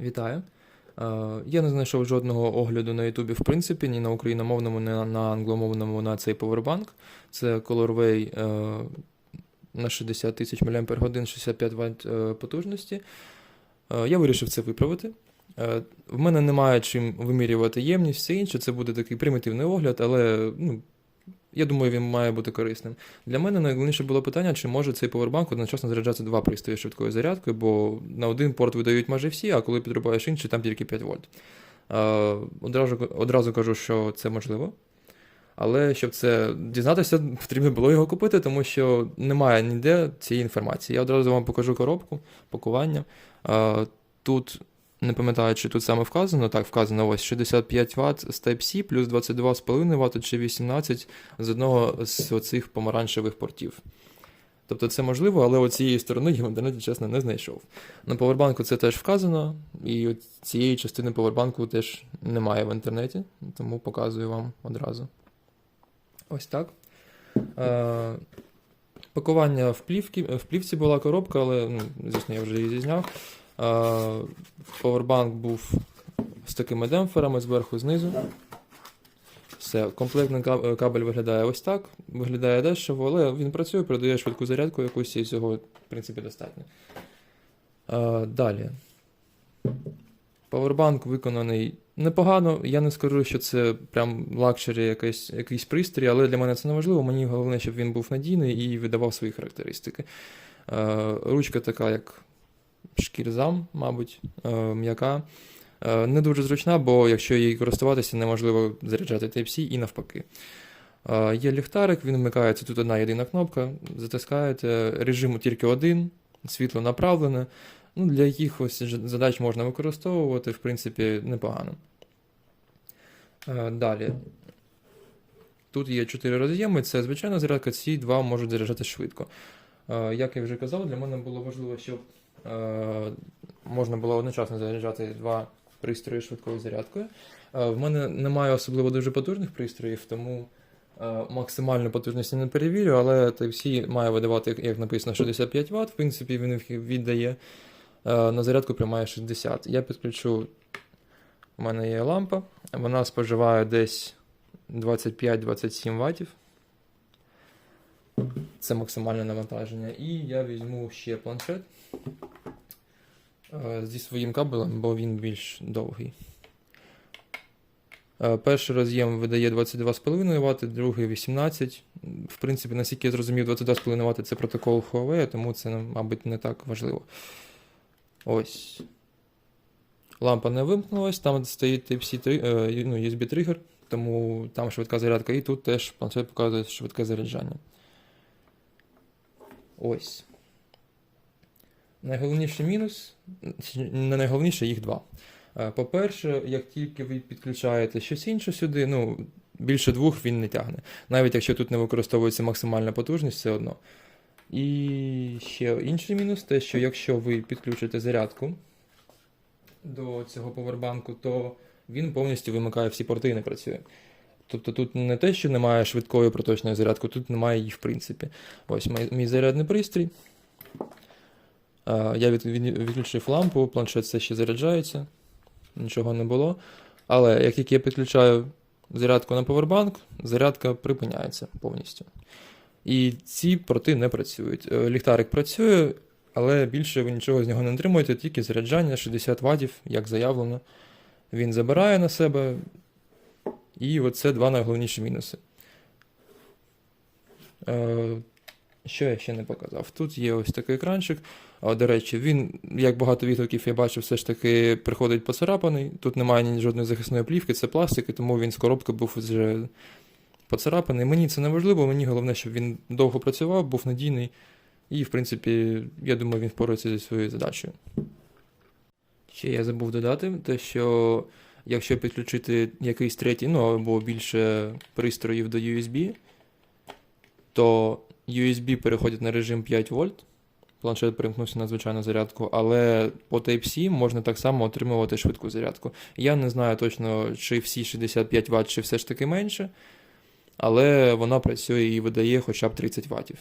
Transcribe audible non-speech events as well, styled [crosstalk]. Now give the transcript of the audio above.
Вітаю. Е, Я не знайшов жодного огляду на Ютубі, в принципі, ні на україномовному, ні на- англомовному на цей повербанк. Це Colorway е, на 60 тисяч мАч, 65 Вт потужності. Е, Я вирішив це виправити. В мене немає чим вимірювати ємність, все інше. Це буде такий примітивний огляд, але ну, я думаю, він має бути корисним. Для мене найголовніше було питання, чи може цей повербанк одночасно заряджати два пристрої швидкою зарядкою, бо на один порт видають майже всі, а коли підрубаєш інший, там тільки 5 вольт. Е, Одразу, одразу кажу, що це можливо. Але щоб це дізнатися, [laughs] потрібно було його купити, тому що немає ніде цієї інформації. Я одразу вам покажу коробку, пакування. Е, Тут не пам'ятаю, чи тут саме вказано. Так, вказано ось 65 Вт з Type-C, плюс 22,5 Вт чи 18 з одного з оцих помаранчевих портів. Тобто це можливо, але оцієї сторони я в інтернеті, чесно, не знайшов. На повербанку це теж вказано, і цієї частини повербанку теж немає в інтернеті, тому показую вам одразу. Ось так. Е, пакування в, плівки, в плівці була коробка, але, ну, звісно, я вже її зізняв. Повербанк був з такими демпферами зверху, знизу. Все, комплектний е, кабель виглядає ось так. Виглядає дешево, але він працює, передає швидку зарядку якусь і цього, в принципі, достатньо. Далі. Повербанк виконаний непогано. Я не скажу, що це прям лакшері якийсь, якийсь пристрій, але для мене це не важливо. Мені головне, щоб він був надійний і видавав свої характеристики. Ручка така, як шкірзам, мабуть, е, м'яка. Е, Не дуже зручна, бо якщо її користуватися, неможливо заряджати Type-C і навпаки. Е, Є ліхтарик, він вмикається тут одна єдина кнопка, затискаєте, режим тільки один, світло направлене. Ну, для якихось задач можна використовувати, в принципі, непогано. Далі. Тут є 4 роз'єми, це звичайна зарядка, ці два можуть заряджати швидко. Як я вже казав, для мене було важливо, щоб можна було одночасно заряджати два пристрої швидкою зарядкою. Е, В мене немає особливо дуже потужних пристроїв, тому е, максимальну потужність я не перевірю, але Type-C має видавати, як- написано, 65 Вт. В принципі, він їх віддає. Е, На зарядку приймає 60. Я підключу. У мене є лампа, вона споживає десь 25-27 Вт. Це максимальне навантаження. І я візьму ще планшет е, зі своїм кабелем, бо він більш довгий. Е, Перший роз'єм видає 22,5 Вт, другий 18. В принципі, наскільки я зрозумів, 22,5 Вт це протокол Huawei, тому це, мабуть, не так важливо. Ось. Лампа не вимкнулась, там стоїть Type-C е, ну, USB тригер, тому там швидка зарядка, і тут теж планшет показує швидке заряджання. Ось. Найголовніший мінус, не найголовніше, їх два. Е, По-перше, як тільки ви підключаєте щось інше сюди, ну, більше двох він не тягне. Навіть якщо тут не використовується максимальна потужність, все одно. І ще інший мінус, те, що якщо ви підключите зарядку до цього повербанку, то він повністю вимикає всі порти і не працює. Тобто тут не те, що немає швидкої проточної зарядки, тут немає її в принципі. Ось мій, мій зарядний пристрій. Е, Я від, від, відключив лампу, планшет все ще заряджається, нічого не було. Але як тільки я підключаю зарядку на повербанк, зарядка припиняється повністю. І ці порти не працюють. Е, Ліхтарик працює, але більше ви нічого з нього не отримуєте, тільки заряджання 60 Вт, як заявлено. Він забирає на себе. І оце два найголовніші мінуси. Що я ще не показав? Тут є ось такий екранчик. До речі, він, як багато відгуків я бачив, все ж таки приходить поцарапаний. Тут немає жодної захисної плівки, це пластик, і тому він з коробки був вже поцарапаний. Мені це не важливо, мені головне, щоб він довго працював, був надійний. І, в принципі, я думаю, він впорається зі своєю задачею. Ще я забув додати, те, що якщо підключити якийсь третій, ну або більше пристроїв до USB, то USB переходить на режим 5 вольт. Планшет перемкнувся на звичайну зарядку, але по Type-C можна так само отримувати швидку зарядку. Я не знаю точно, чи всі 65 Вт, чи все ж таки менше, але вона працює і видає хоча б 30 Вт.